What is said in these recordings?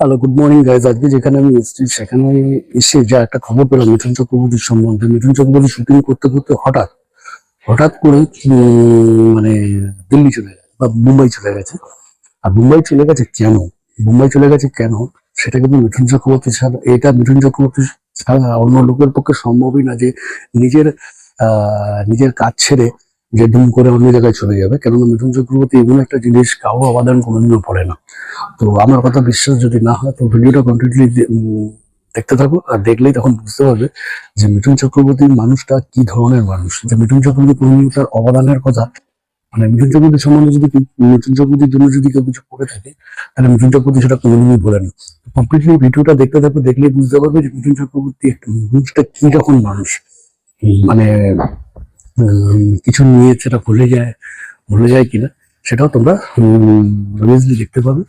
Hello good morning guys আজকে যেখানে আমি এসেছি, সেখানে এসে যা একটা খবর পেলাম, মিঠুন চক্রবর্তীর সম্বন্ধে। মিঠুন চক্রবর্তী শুটিং করতে করতে হঠাৎ হঠাৎ করে মানে দিল্লি চলে গেছে, বা মুম্বাই চলে গেছে। আর মুম্বাই চলে গেছে কেন? মুম্বাই চলে গেছে কেন? সেটা কিন্তু মিঠুন চক্রবর্তী ছাড়া, এটা মিঠুন চক্রবর্তী ছাড়া অন্য লোকের পক্ষে সম্ভবই না যে নিজের নিজের কাজ ছেড়ে যে দুম করে অন্য জায়গায় চলে যাবে, কেননা মিঠুন চক্রবর্তী এমন একটা জিনিস কাউ আবাদান কোনোদিনও পড়ে না। তো আমার কথা বিশ্বাস যদি না হয়, তো ভিডিওটা কন্টিনিউলি দেখতে থাকো আর দেখলেই তখন বুঝতে পারবে যে মিঠুন চক্রবর্তীর মানুষটা কি ধরনের মানুষ। যে মিঠুন চক্রবর্তী কোনোদিন তার অবদানের কথা মানে মিঠুন চক্রবর্তীর সম্বন্ধে যদি মিঠুন চক্রবর্তীর জন্য যদি কেউ কিছু করে থাকে, তাহলে মিঠুন চক্রবর্তী সেটা কোনোদিনই বলে না। কমপ্লিটলি ভিডিওটা দেখতে থাকো, দেখলেই বুঝতে পারবে যে মিঠুন চক্রবর্তী একটা মানুষটা কি রকম মানুষ। মানে কিছু নিয়ে সেটা ভুলে যায় ভুলে যায় কিনা সেটাও তোমরা রিলিজলি দেখতে পাবে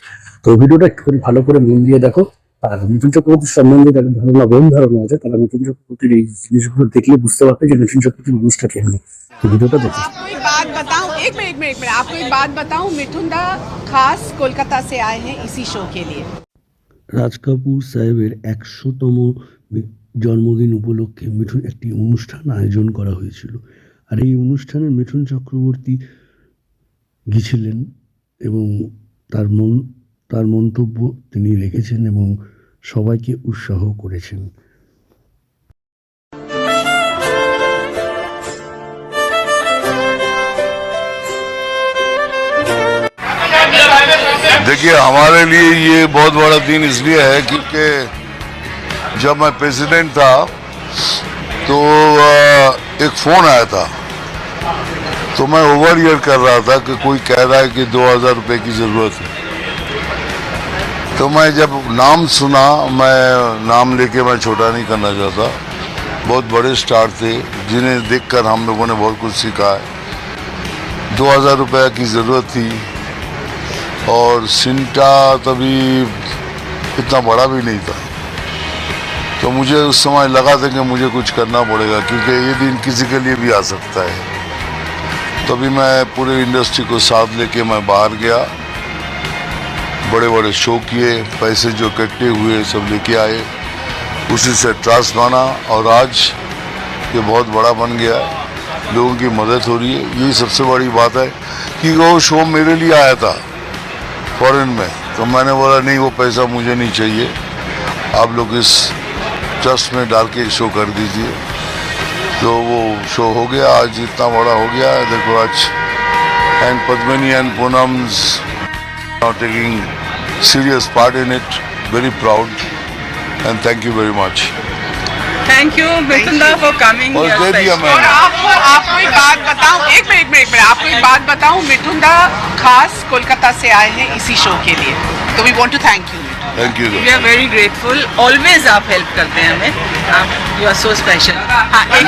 তো ভিডিওটা একটু ভালো করে মন দিয়ে দেখো আর মিঠুন চক্রবর্তীর সম্বন্ধে যাদের ধারণা ভুল ধারণা আছে তারা মিঠুন চক্রবর্তীর এই জিনিসগুলো দেখলে বুঝতে পারবে যে মিঠুন চক্রবর্তীর মানুষটা কেমন তো ভিডিওটা দেখো आपको एक बात बताऊं एक मिनट एक मिनट एक मिनट आपको एक बात बताऊं मिठुन दा खास कोलकाता से आए हैं इसी शो के लिए রাজ কাপুর সাহেবের একশোতম মি- জন্মদিন উপলক্ষে মিঠুন একটি অনুষ্ঠান আয়োজন করা হয়েছিল আর এই অনুষ্ঠানে মিঠুন চক্রবর্তী গিয়েছিলেন এবং তার মন তার মন্তব্য তিনি রেখেছেন এবং সবাইকে উৎসাহ করেছেন देखिए हमारे लिए ये बहुत बड़ा दिन इसलिए है क्योंकि जब मैं प्रेसिडेंट था तो अ, एक फोन आया था तो मैं ओवर ईयर कर रहा था कि कोई कह रहा है कि दो हज़ार रुपये की ज़रूरत है। तो मैं जब नाम सुना, मैं नाम लेके मैं छोटा नहीं करना चाहता। बहुत बड़े स्टार थे, जिन्हें देखकर हम लोगों ने बहुत कुछ सीखा है। दो हज़ार रुपये की ज़रूरत थी और सिंटा तभी इतना बड़ा भी नहीं था। तो मुझे उस समय लगा था कि मुझे कुछ करना पड़ेगा, क्योंकि ये दिन किसी के लिए भी आ सकता है। तभी मैं पूरे इंडस्ट्री को साथ लेके मैं बाहर गया। बड़े बड़े शो किए, पैसे जो इकट्ठे हुए सब लेके आए। उसी से ट्रस्ट बना और आज ये बहुत बड़ा बन गया। है लोगों की मदद हो रही है। यही सबसे बड़ी बात है कि वो शो मेरे लिए आया था फॉरेन में। तो मैंने बोला, नहीं, वो पैसा मुझे नहीं चाहिए। आप लोग इस ट्रस्ट में डाल के शो कर दीजिए। तो वो शो हो गया आज इतना बड़ा हो गया है देखो आज and Padmini and Poonam's now taking serious part in it very proud and thank you very much. Thank you, Mitunda, for coming और दे दिया मैंने। आपको आपको एक बात बताऊँ एक मिनट एक मिनट एक मिनट आपको एक बात बताऊँ मिठुन दा खास कोलकाता से आए हैं इसी शो के लिए। तो we want to thank you Thank you We are very grateful. Always आप help करते हैं हमें. आप, you are so special. हाँ, एक